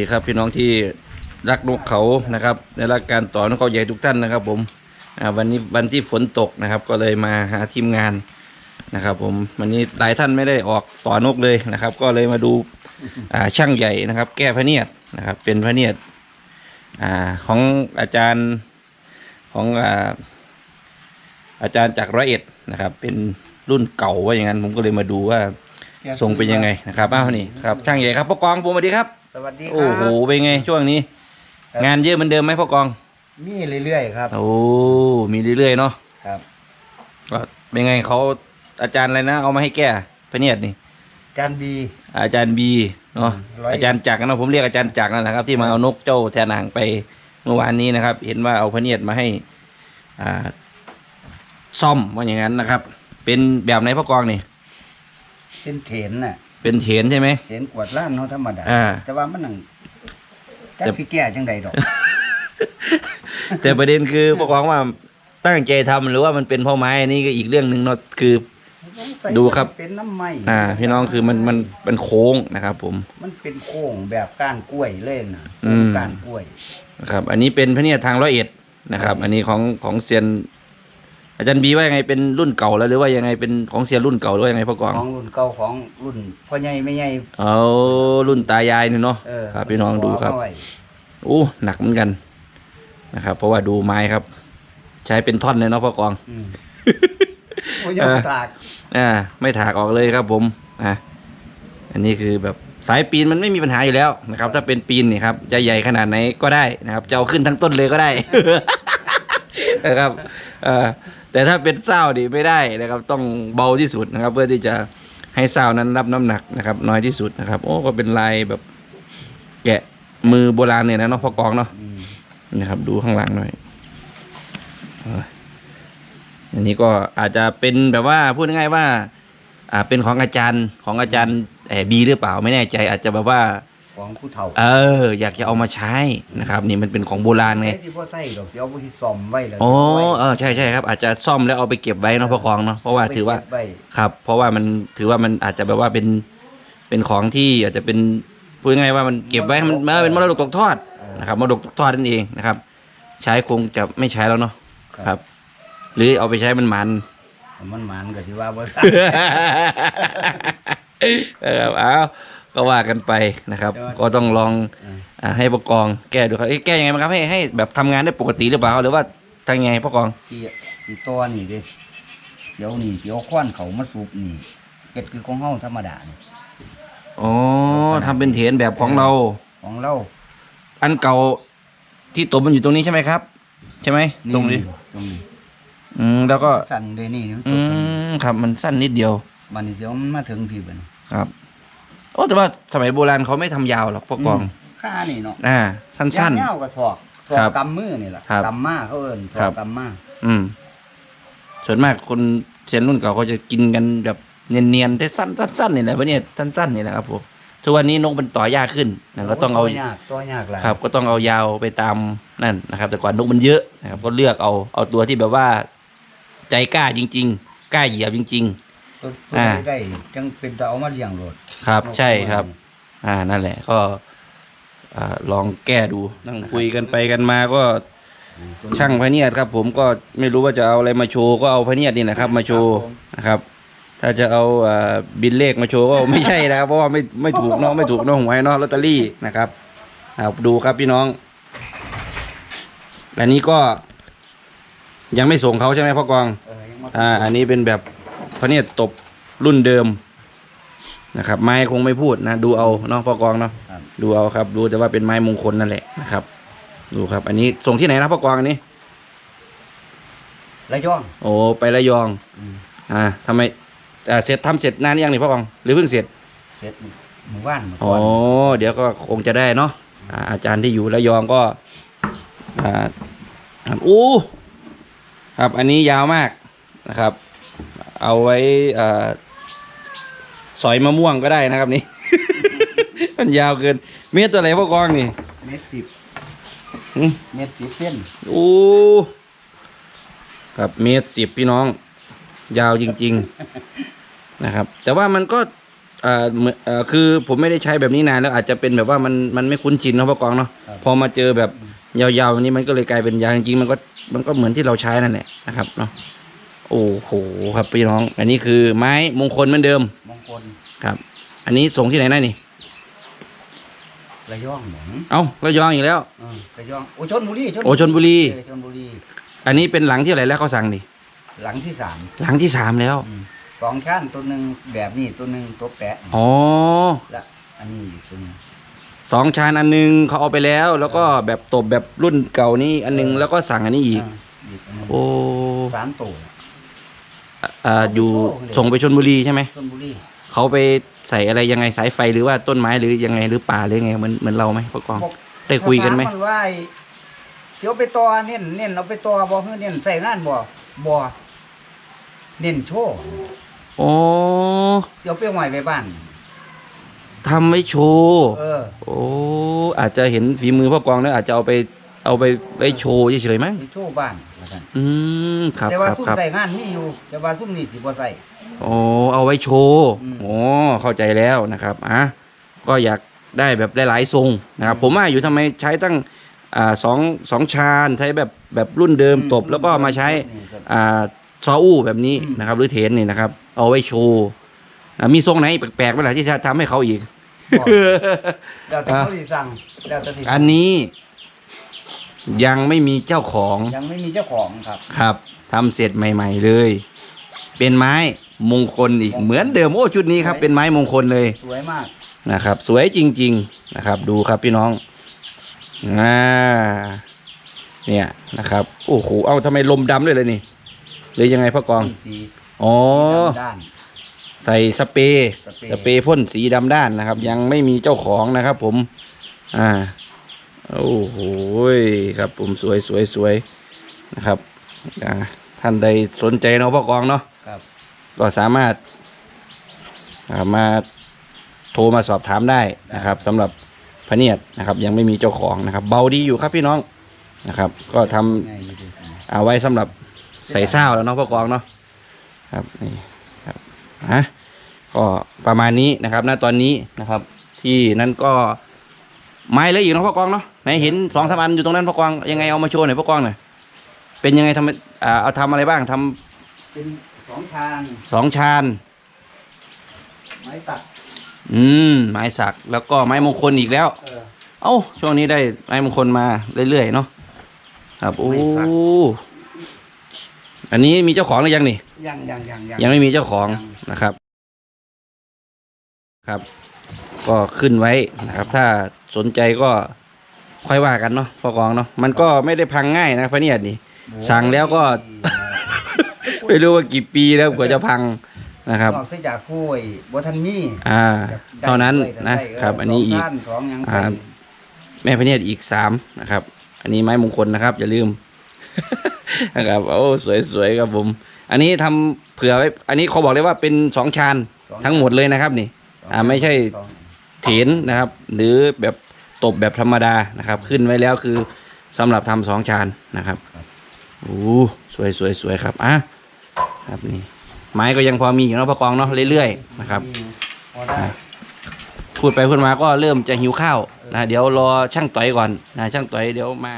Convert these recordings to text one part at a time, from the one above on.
ดีครับพี่น้องที่รักนกเขานะครับในรักการต่อนกเขาใหญ่ทุกท่านนะครับ ผมวันนี้วันที่ฝนตกนะครับ ก็เลยมาหาทีมงานนะครับ ผมวันนี้หลายท่านไม่ได้ออกต่อนกเลยนะครับ ก็เลยมาดูาช่างใหญ่นะครับ แก้พระเนียดนะครับ เป็นพระเนียดอของอาจารย์ของอาอาจารย์จากร้อยเอ็ดนะครับ เป็นรุ่นเก่าว่าอย่างนั้น ผมก็เลยมาดูว่าทรงเป็นยังไงนะครับอ้าวนี่ครับช่างใหญ่ครับพ่อกองผมสวัสดีครับ สวัสดีคโอ้รัโหเป็นไงช่วงนี้งานเยอะเหมือนเดิมไหมพ่อกอง มีเรื่อยๆครับ โอ้มีเรื่อยๆเนาะครับ ก็เป็นไงเขาอาจารย์อะไรนะ เอามาให้แก้พระเนียดนี่ จานบี อาจารย์บีเนาะร้อย อาจารย์จักรนะผมเรียกอาจารย์จักรนั่นแหละครับ ที่มาเอานกเจ้าแทนหางไปเมื่อวานนี้นะครับ เห็นว่าเอาพระเนียดมาให้ อ่า ซ่อมว่าอย่างนั้นนะครับ เป็นแบบไหนพ่อกองนี่เป็นเถนน่ะ เป็นเถนใช่ไหมเถนกวาดล้านเขาธรรมดาอ่า แต่ว่ามันนั่งจักแต่สิแก่จังใดดอก แต่ประเด็นคือพ่อกองว่าตั้งใจทำหรือว่ามันเป็นเพ่อไม้อันนี่ก็อีกเรื่องหนึ่งเนาะคือดูครับ เป็นน้ำไม้อ่า พี่น้องคือมันมันเป็นโค้งนะครับ ผม มันเป็นโค้งแบบก้านกล้วยเล่นน่ะอืม ก้านกล้วย นะครับ อันนี้เป็นพระเนียดทางร้อยเอ็ดนะครับ อันนี้ของของเซียน อาจารย์บีว่ายังไงเป็นรุ่นเก่าแล้วหรือว่ายังไงเป็นของเซียนรุ่นเก่าหรือว่ายังไงพ่อกองของรุ่นเก่าของรุ่นพ่อใหญ่ไม่ใหญ่เอารุ่นตายายนี่เนาะเออครับพี่น้องดูครับขเอาไว้อู้หนักเหมือนกันนะครับ เพราะว่าดูไม้ครับ ใช้เป็นท่อนเลยเนาะพ่อกอง อืมโอ้ยยอมตากอ่าไม่ถากออกเลยครับผมอะอันนี้คือแบบสายปีนมันไม่มีปัญหาอยู่แล้วนะครับ ถ้าเป็นปีนนี่ครับจะใหญ่ขนาดไหนก็ได้นะครับจะเอาขึ้นทั้งต้นเลยก็ได้ นะครับเอ่อ แต่ถ้าเป็นเศร้าดิไม่ได้นะครับต้องเบาที่สุดนะครับ เพื่อที่จะให้เศร้านั้นรับน้ำหนักนะครับ น้อยที่สุดนะครับ โอ้ก็เป็นลายแบบแกะมือโบราณเนี่ยนะเนาะพอกองเนาะนะครับ ดูข้างหลังหน่อยอออันนี้ก็อาจจะเป็นแบบว่าพูดง่ายๆว่า อ่าเป็นของอาจารย์ของอาจารย์แอบบีหรือเปล่าไม่แน่ใจ อาจจะแบบว่า ของผู้เฒ่าเออ อยากจะเอามาใช้นะครับนี่มันเป็นของโบราณไงใช้ที่พ่อใส่ดอกสิเอาไปซ่อมไว้แล้วโอ้ไว้เออใช่ใช่ครับอาจจะซ่อมแล้วเอาไปเก็บไว้เนาะพ่อกองเนาะเพราะว่าถือว่าเก็บไว้ครับ เพราะว่ามันถือว่ามันอาจจะแบบว่าเป็นเป็นของที่อาจจะเป็นพูดง่ายๆว่ามันเก็บไว้ให้มันเออเป็นมรดกตกทอดนะครับมรดกตกทอดนั่นเองนะครับ ใช้คงจะไม่ใช้แล้วเนาะครับ หรือเอาไปใช้มันมันมันหมันก็ที่ว่าบ่เออเอา ก็ว่ากันไปนะครับ ก็ต้องลองอ่าให้ประกองแก้ดูครับเอ๊ะแก้ยังไงบ้างครับให้ให้แบบทำงานได้ปกติหรือเปล่าหรือว่าทางไงประกองที่ที่ตัวนี่เด้เสียวนี่เสียวควันเขามาสูบนี่เก็ดคือของเฮาธรรมดานี่อ๋อทำเป็นเถนแบบของเรา ของเราอันเก่าที่ตบมันอยู่ตรงนี้ใช่ไหมครับ ใช่ไหมตรงนี้ ตรงนี้อืมแล้วก็สั่นเด้นี่นี่มันอืตกตรงนี้มครับมันสั้นนิดเดียว บัดนี้เสียวมันมาถึงพี่บัดนี้ครับโอ้แต่ว่าสมัยโบราณเขาไม่ทำยาวหรอกพวกกองมค่านี่เนาะอ่า สั้น ยาวๆก็ศอกศอครักบกำมือนี่แหละครับกำมาเขาเอิ้นศครัอบกกำมาๆ อืม ส่วนมากคนเซียนรุ่นเก่าเขาจะกินกันแบบเนียนๆแต่สั้นสั้นๆนี่แหละวะเนี่ยสั้นๆนี่แหละครับผมทุกวันนี้นกมันต่อยากขึ้นนะก็ต้องเอา ตัวยากตัวยากหลายครับก็ต้องเอายาวไปตามนั่นนะครับ แต่ก่อนนกมันเยอะนะครับก็เลือกเอาเอาตัวที่แบบว่า ใจกล้าจริง ๆ กล้าเหยียบจริง ตัวตัวอ่า ได้จังเป็นตาเอามาเลี้ยงโลดๆ ครับใช่ครับ อ่านั่นแหละก็อ่าลองแก้ดูนั่งคุยกันไปกันมาก็ช่างพระเนียดครับ ผมก็ไม่รู้ว่าจะเอาอะไรมาโชว์ก็เอาพระเนียดนี่นะครับ มาโชว์นะครับ ถ้าจะเอาอ่าบินเลขมาโชว์ก็ไม่ใช่นะครับเพราะว่าไม่ไม่ถูกเนาะไม่ถูกเนาะหวยเนาะลอตเตอรี่นะครับครับดูครับพี่น้องอันนี้ก็ยังไม่ส่งเขาใช่ไหมพ่อกอง เออยังมาอ่า อันนี้เป็นแบบพระเนียดตบรุ่นเดิม นะครับ ไม้คงไม่พูดนะ ดูเอาเนาะพ่อกองเนาะครับดูเอาครับ ดูแต่ว่าเป็นไม้มงคลนั่นแหละนะครับ ดูครับ อันนี้ส่งที่ไหนนะพ่อกองอันนี้ระยอง โอ้ไประยองอืมอ่าทำไมอ่าเสร็จทำเสร็จนานยังนี่พ่อกอง หรือเพิ่งเสร็จเสร็จหมู่บ้านเมื่ออ๋อก่อนเดี๋ยวก็คงจะได้เนาะอ่าอาจารย์ที่อยู่ระยองก็อ่าครับอู้ครับอันนี้ยาวมากนะครับ เอาไว้อ่า สอยมะม่วงก็ได้นะครับนี่ มันยาวเกิน เมตรตัวอะไรพ่อกองนี่ เม็ดสิบหืมเม็ดสิบเส้นโอ้ครับเมตรสิบพี่น้อง ยาวจริง ๆ นะครับ แต่ว่ามันก็เอ่อเหมือนเอ่อคือผมไม่ได้ใช้แบบนี้นานแล้วอาจจะเป็นแบบว่ามันมันไม่คุ้นชินเนาะพ่อกองเนาะครับพอมาเจอแบบยาวๆแบบนี้มันก็เลยกลายเป็นยาจริงๆมันก็มันก็เหมือนที่เราใช้นั่นแหละนะครับเนาะ โอ้โหครับพี่น้อง อันนี้คือไม้มงคลเหมือนเดิม มงคลครับ อันนี้ส่งที่ไหนได้นี่ระยองหนังเอ้าระยองอีกแล้วเออระยองโอ้ชนบุรีโอ้ชลบุรี เออชนบุรี อันนี้เป็นหลังที่อะไรแล้วเขาสั่งดิหลังที่สามหลังที่สามแล้วอืมสองชั้นตัวหนึ่งแบบนี้ตัวหนึ่งตัวแปะอ๋อและอันนี้อีกตัวหนึงสองชานอันหนึงเขาเอาไปแล้ว แล้วก็แบบตบแบบรุ่นเก่านี่อันหนึงแล้วก็สั่งอันนี้อีกาอีกอันหนึงโอ้สามตัว อะอ่าอยู่ส่งไปชนบุรีใช่ไหมชนบุรีเขาไปใส่อะไรยังไงสายไฟหรือว่าต้นไม้หรือยังไงหรือป่าหรือยังไงเหมือนเหมือนเราไหมพ่อกองบอกได้คุยกันไหมถามันว่าไอ้เดี๋ยวไปต่อเน้นเน้นเอาไปต่อบ่เฮ้ยเน้นใส่งานบ่บ่เน้นโชว์โอ้เดี๋ยวไปไหวไปบ้าน ทำไว้โชว์เออโอ้อาจจะเห็นฝีมือพ่อกองแล้วอาจจะเอาไปเอาไปไปโชว์เฉยๆมั้งไปโชว์บ้าน ว่าซั่นอืมครับแต่คว่ารับซุ่มครับ ใส่งานมีอยู่ แต่ว่าซุ่มนี่สิบ่ใส่ โอ้เอาไว้โชว์อืมโอ้เข้าใจแล้วนะครับอะก็อยากได้แบบหลายๆทรงนะครับผมว่าอยู่ทำไมใช้ตั้งอ่าสองสองชานใช้แบบแบบรุ่นเดิมตบ แล้วก็มาใช้นี่ครับอ่าซออู้แบบนี้อืม นะครับ หรือเทนนี่นะครับ เอาไว้โชว์อะมีทรงไหนแปลกๆไหมล่ะที่จะทำให้เขาอีก บอกแล้วแต่เขาสิสั่งแล้วแต่สิอันนี้ ยังไม่มีเจ้าของยังไม่มีเจ้าของครับ ครับทำเสร็จใหม่ ๆเลย เป็นไม้มงคลอีกเหมือนเดิมโอ้ชุดนี้ครับ เป็นไม้มงคลเลยสวยมากนะครับ สวยจริง ๆนะครับ ดูครับพี่น้องอ่าเนี่ยนะครับโอ้โหเอาทำไมลมดำด้วยเลยนี่หรือยังไงพ่อกองสีอ๋อด้าน ใส่สเปรย์สเปรย์สเปรย์พ่นสีดำด้านนะครับ ยังไม่มีเจ้าของนะครับ ผม อ่า โอ้โหครับผมสวยสวยสวยนะครับอ่าท่านใดสนใจเนาะพ่อกองเนาะครับก็สามารถอ่ามาโทรมาสอบถามได้นะครับสำหรับพะเนียดนะครับ ยังไม่มีเจ้าของนะครับ เบาดีอยู่ครับพี่น้องนะครับ ก็ทำง่ายอยู่ดีเอาไว้สำหรับใส่เศร้าแล้วเนาะพ่อกองเนาะครับนี่ครับฮะก็ประมาณนี้นะครับณตอนนี้นะครับ ที่นั่นก็ ไม้แล้วอีกเนาะพ่อกองเนาะไหนเห็นสองสามอันอยู่ตรงนั้นพ่อกองยังไงเอามาโชว์หน่อยพ่อกองหน่อยเป็นยังไงทำอ่าเอาทำอะไรบ้างทำเป็นสองทางสองชานไม้สักอืมไม้สักแล้วก็ไม้มงคลอีกแล้ว เออ เอ้าช่วงนี้ได้ไม้มงคลมาเรื่อยๆเนาะครับโอ้ไม้สัก อันนี้มีเจ้าของหรือยังนี่ ยังยังยังยัง ยังไม่มีเจ้าของยัง นะครับ ครับ ก็ขึ้นไว้นะครับ ถ้าสนใจก็ค่อยว่ากันเนาะพ่อกองเนาะมันก็ไม่ได้พังง่ายนะพะเนียดนี่สั่งแล้วก็ ไม่รู้ว่ากี่ปีแล้วกว่าจะพังนะครับนอกจากกล้วยบัวทันมีอ่าแบบเท่านั้นได้นะได้เครับ อันนี้อีกสงด้านสองหยังอ่าไปแม่พะเนียดอีกสามนะครับ อันนี้ไม้มงคลนะครับ อย่าลืมนะครับโอ้สวยๆครับผมอันนี้ทำเผื่อไว้ อันนี้เขาบอกเลยว่าเป็นสองชานสองทั้งหมดเลยนะครับ นี่สงอ่าไม่ใช่สอง เถนนะครับ หรือแบบตบแบบธรรมดานะครับ ขึ้นไว้แล้วคือสำหรับทำสองชานนะครับโอ้สวยสวยสวยครับอะครับนี่ไม้ก็ยังพอมีอยู่เนาะพ่อกองเนาะเรื่อยๆนะครับ พอได้ พูดไปพูดมาก็เริ่มจะหิวข้าวนะเดี๋ยวรอช่างต่อยก่อนนะช่างต่อยเดี๋ยวมา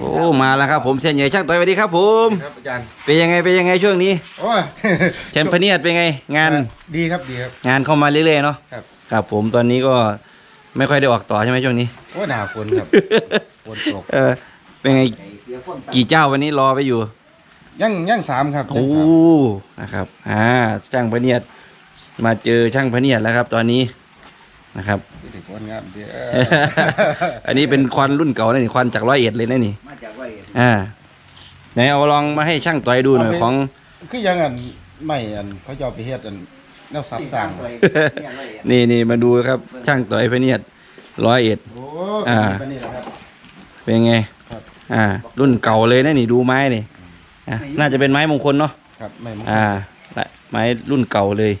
โอ้มาแล้วครับผมเส้นใหญ่ช่างต่อยสวัสดีครับผมครับอาจารย์เป็นยังไงเป็นยังไงช่วงนี้โอ้ยแชมเปญเนียดเป็นไง งานดีครับดีครับงานเข้ามาเรื่อยๆเนาะครับ ครับผมตอนนี้ก็ไม่ค่อยได้ออกต่อใช่ไหมช่วงนี้ โอ้ยหนาฝนครับฝนตกเออเป็นไงไอ้เสียคนตัดกี่เจ้าวันนี้รอไปอยู่ ยังยังสามครับโอ้ยังสามนะครับอ่าช่างพะเนียดมาเจอช่างพะเนียดแล้วครับ ตอนนี้นะครับที่ถึงวันงามดีเออ อันนี้เป็นควันรุ่นเก่านะนี่ควันจากร้อยเอ็ดเลยนะนี่ มาจากไว้อ่าไหนเอาลองมาให้ช่างต่อยดูหน่อยของ คือยังอันไม่อันเขาจะเอาไปเฮ็ดอัน แนวซับสั่งไว้เนี่ยไว้นี่นี่มาดูครับ ช่างต่อยพะเนียดร้อยเอ็ด โอ้อ่าปนี่แหละครับ เป็นไงครับ อ่า รุ่นเก่าเลยนะนี่ดูไม้นี่อะน่าจะเป็นไม้มงคลเนาะครับไม่มงคลอ่าไม้รุ่นเก่าเลย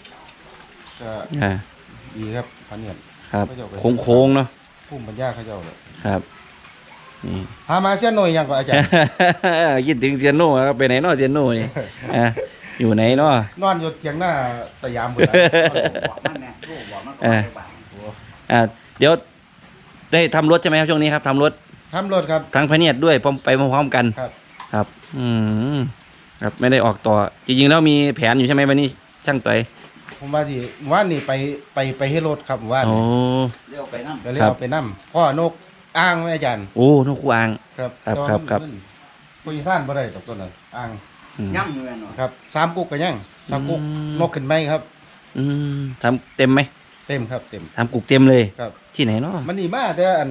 ก็อ่าดีครับพันเนี่ยครับไม่เจ้าไปโค้งๆเนาะพุ่มปัญญาเขาเจ้าเลยครับนี่ หามาเสียหน่อยยังก็อาจารย์ คิดถึงเซียนโน่ครับไปไหนเนอเซียนโน่นี่อะ อยู่ไหนเนาะนอนอยู่เตียงหน้าสยามหมดแล้วบอกมันนะลูกบอกมันก่อนเออไปบ้านโอ้อ่าเดี๋ยวได้ทำรถใช่ไหมครับช่วงนี้ครับทำรถทำรถครับ ทั้งพะเนียดด้วยพร้อมไปพร้อมๆกันครับ ครับ อืมครับไม่ได้ออกต่อ จริงๆแล้วมีแผนอยู่ใช่ไหมวันนี้ช่างต่อยผมว่าที่ว่านนี่ไปไปไปให้รถครับว่านโอ้ เรียกไปนั่งก็เลยครับ เอาไปนั่มพ่อนกอ้างไหมอาจารย์โอ้นกคูอ่าง ครับครับแต่ว่าครับครับ มันปุยซ่านบ่ได้ตกต้นนั้นอ้างอืม ย่ำเงินหน่อยครับสามกุกก็ยังสามกุกอืม นกขึ้นไหมครับ อืมทำเต็มไหมเต็มครับเต็ม ทำกุกเต็มเลยครับ ที่ไหนเนาะมันนี่มาแต่อัน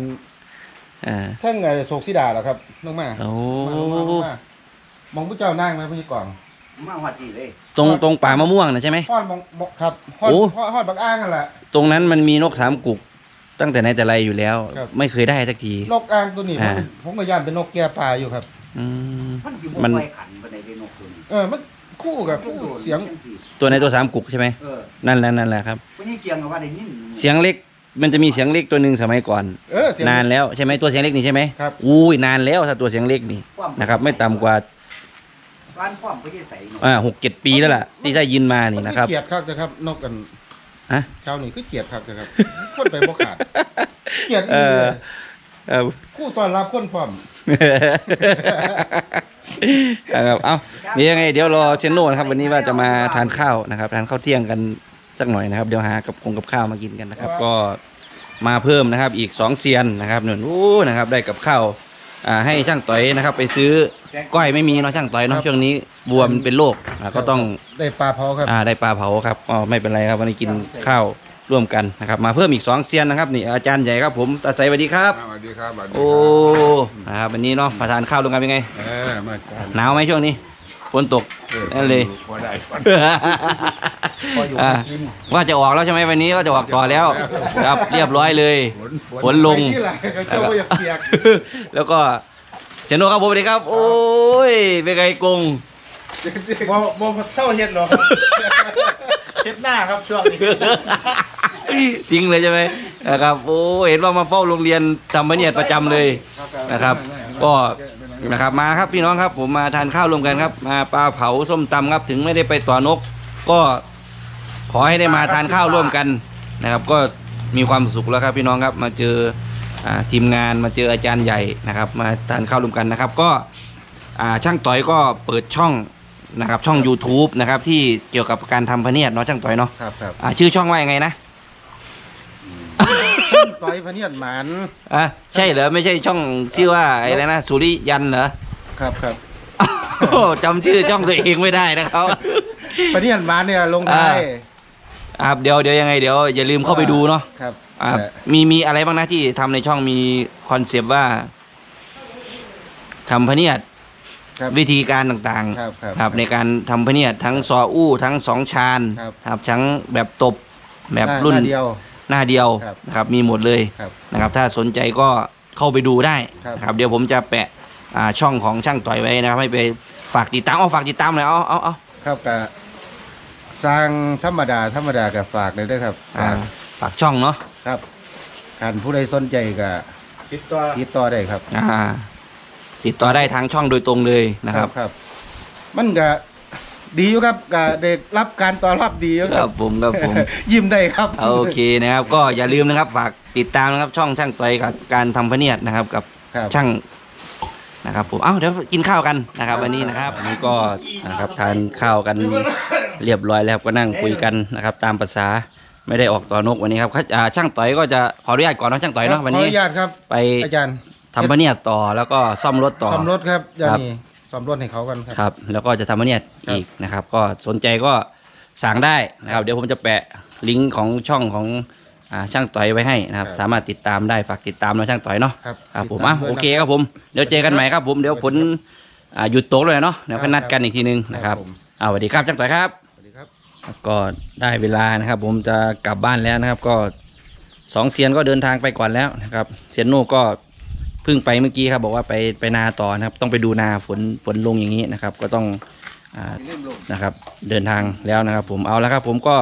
อ่าทั้งไอ้โศกสีดาเหรอครับน้องมาโอ้มาลงมาลงมามองผู้เจ้านั่งไหมพี่กองมาหัดจีเลยตรงตรงป่ามะม่วงนะใช่ไหม ฮอดมองบอกครับฮอดโอ้ ฮอดฮอดบักอ้างนั่นแหละ ตรงนั้นมันมีนกสามกุก ตั้งแต่ไหนแต่ไรอยู่แล้ว ครับ ไม่เคยได้สักที นกอ้างตัวนี้ผมอ่า ผมก็ย่านเป็นนกแก่ป่าอยู่ครับ อืม มันสิมัมันนไปขัน ออมันคู่กับคู่เสียงตัวในตัวสามกุกใช่ไหมเออนั่นแหละนั่นแหละครับวันนี้เกียงกับว่าได้ยินเสียงเล็กมันจะมีเสียงเล็กตัวหนึ่งสมัยก่อน เออเสียง นานแล้วใช่ไหมตัวเสียงเล็กนี่ใช่ไหมครับ อุ้ยนานแล้วถ้าตัวเสียงเล็กนี่นะครับ ไม่ต่ำกว่าร้านความไปที่ใส่หน่อยอ่าหกเจ็ดปีแล้วล่ะที่ได้ยินมานี่นะครับ เกียดคักนะครับนกกันฮะ ชาวนี่คือเกียดคักนะครับ คนไปบ่ขาด เกียดเออีอเลยเออ คู่ต้อนรับคนพร้อม ครับเอ้าเดี๋ยวยังไงเดี๋ยวรอเชนโน่นะครับ วันนี้ว่าจะมาทานข้าวนะครับ ทานข้าวเที่ยงกันสักหน่อยนะครับ เดี๋ยวหากับคงกับข้าวมากินกันนะครับ ก็มาเพิ่มนะครับ อีกสองเซียนนะครับหนุนอู้นะครับ ได้กับข้าวอ่าให้ช่างต่อยนะครับ ไปซื้อก้อยไม่มีเนาะช่างต่อยเนาะช่วงนี้บวมเป็นโรคอ่าก็ต้องได้ปลาเผาครับอ่าได้ปลาเผาครับอ๋อไม่เป็นไรครับวันนี้กินข้าว ร่วมกันนะครับ มาเพิ่มอีกสองเซียนนะครับนี่อาจารย์ใหญ่ครับผมตาใสสวัสดีครับ สวัสดีครับสวัสดีโอ้นะครับวันนี้เนาะประทานข้าวร่วมกันเป็นไง เออมาจานหนาวไหมช่วงนี้ฝนตกนั่นเลย พอได้พอพออยู่อ่ากิน ว่าจะออกแล้วใช่ไหมวันนี้ว่าจะออกต่อแล้ว ครับเรียบร้อยเลย ฝนฝนฝนลง ไปที่ไหนก็เจ้าบ่อยากเปียก แล้วก็เชนโนครับผมสวัสดีครับ โอ้ยเป็นไงกง บ่บ่เท่าเฮ็ดหรอกครับเฮ็ดหน้าครับช่วงนี้ จริงเลยใช่ไหมนะครับโอ้เห็นว่ามาเฝ้าโรงเรียนทำบัญญัติประจำเลยนะครับ ก็นะครับมาครับพี่น้องครับ ผมมาทานข้าวรวมกันครับ มาปลาเผาส้มตำครับ ถึงไม่ได้ไปต่อนก ก็ขอให้ได้มาทานข้าวร่วมกันนะครับ ก็มีความสุขแล้วครับพี่น้องครับมาเจออ่าทีมงานมาเจออาจารย์ใหญ่นะครับ มาทานข้าวรวมกันนะครับ ก็อ่าช่างต่อยก็เปิดช่องนะครับช่อง YouTube นะครับที่เกี่ยวกับการทำพะเนียดเนาะช่างต่อยเนาะครับครับอ่าชื่อช่องว่ายังไงนะ ต่อยพะเนียดหมานอะใช่เหรอไม่ใช่ช่องชื่อว่าอะไรนะสุริยันเหรอครับครับโอ้จำชื่อช่องตัวเองไม่ได้นะครับพะเนียดหมานเนี่ยลงท้ายครับเดี๋ยวเดี๋ยวยังไงเดี๋ยวอย่าลืมเข้าไปดูเนาะครับอ่าแต่มีมีอะไรบ้างนะที่ทำในช่องมีคอนเซปต์ว่าทำพะเนียดครับวิธีการต่างครับครับๆครับในการทำพะเนียดทั้งซออู้ทั้งสองชานครับครับทั้งแบบตบแบบหารุ่นหาเดียว หน้าเดียวครับนะครับมีหมดเลยครับนะครับ ถ้าสนใจก็เข้าไปดูได้ครับ นะครับ เดี๋ยวผมจะแปะอ่าช่องของช่างต่อยไว้นะครับ ให้ไปฝากติดตามเอาฝากติดตามเลยเอาเอาเอา ครับกะสร้างธรรมดาธรรมดากับฝากเลยเด้วยครับอ่า ฝากฝากช่องเนาะครับการผู้ใดสนใจก็ติดต่อติดต่อได้ครับ อ่า ติดต่อได้ทางช่องโดยตรงเลยนะครับ ครับ มันก็ ดีอยู่ครับก็ได้รับการต้อนรับดีอยู่คครัรับบผมครับผม ยิ้มได้ครับ โอเคนะครับ ก็อย่าลืมนะครับฝากติดตามนะครับช่องช่างต่อยกับการทำพะเนียดนะครับกับครับ ช่างนะครับผมเอ้าเดี๋ยวกินข้าวกันนะครับ วันนี้นะครับวันนี้ก็นะครับทานข้าวกันเรียบร้อยแล้วครับก็นั่งคุยกันนะครับ ตามภาษาไม่ได้ออกต่อนกวันนี้ครับอ่าช่างต่อยก็จะขออนุญาตก่อนเนาะช่างต่อยเนาะวันขอนี้อนุญาตครับ ไปอาจารย์ทำพะเนียดต่อแล้วก็ซ่อมรถต่อซ่อมรถครับเดี๋ยวครับนี้ ซ่อมรถให้เขากันครับครับ แล้วก็จะทำพะเนียดครับ อีกนะครับ ก็สนใจก็สั่งได้นะครับ เดี๋ยวผมจะแปะลิงก์ของช่องของอ่าช่างต่อยไว้ให้นะครับ สามารถติดตามได้ฝากติดตามนะช่างต่อยเนาะ ครับครับผมติดตาอะด้วยโอเคนะครับผม เดี๋ยวเจอกันใหม่ครับผม เดี๋ยวฝนอ่าหยุดตกเลยเนาะ เดี๋ยวค่อยนัดกันอีกทีนึงนะครับผมอ่าสวัสดีครับช่างต่อยครับ สวัสดีครับ ก็ได้เวลานะครับ ผมจะกลับบ้านแล้วนะครับ ก็สองเซียนก็เดินทางไปก่อนแล้วนะครับ เซียนโน่ก็ เพิ่งไปเมื่อกี้ครับบอกว่าไปไปนาต่อนะครับ ต้องไปดูนาฝนฝนลงอย่างนี้นะครับ ก็ต้องอ่าเริ่มลงนะครับ เดินทางแล้วนะครับ ผมเอาแล้วครับ ผมก็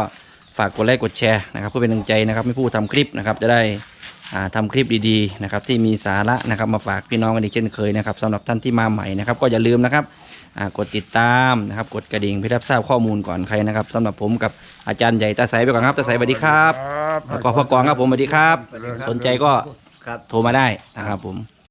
ฝากกดไลค์กดแชร์นะครับ เพื่อเป็นกำลังใจนะครับให้ผู้ทำคลิปนะครับ จะได้อ่าทำคลิปดีๆนะครับ ที่มีสาระนะครับ มาฝากพี่น้องกันอีกเช่นเคยนะครับสำหรับท่านที่มาใหม่นะครับ ก็อย่าลืมนะครับอ่ากดติดตามนะครับ กดกระดิ่งเพื่อรับทราบข้อมูลก่อนใครนะครับสำหรับผมกับอาจารย์ใหญ่ตาใสไปก่อนครับตาใสสวัสดีครับครับแล้วก็พ่อกองครับผมสวัสดีครับ สนใจก็ครับโทรมาได้นะครับผม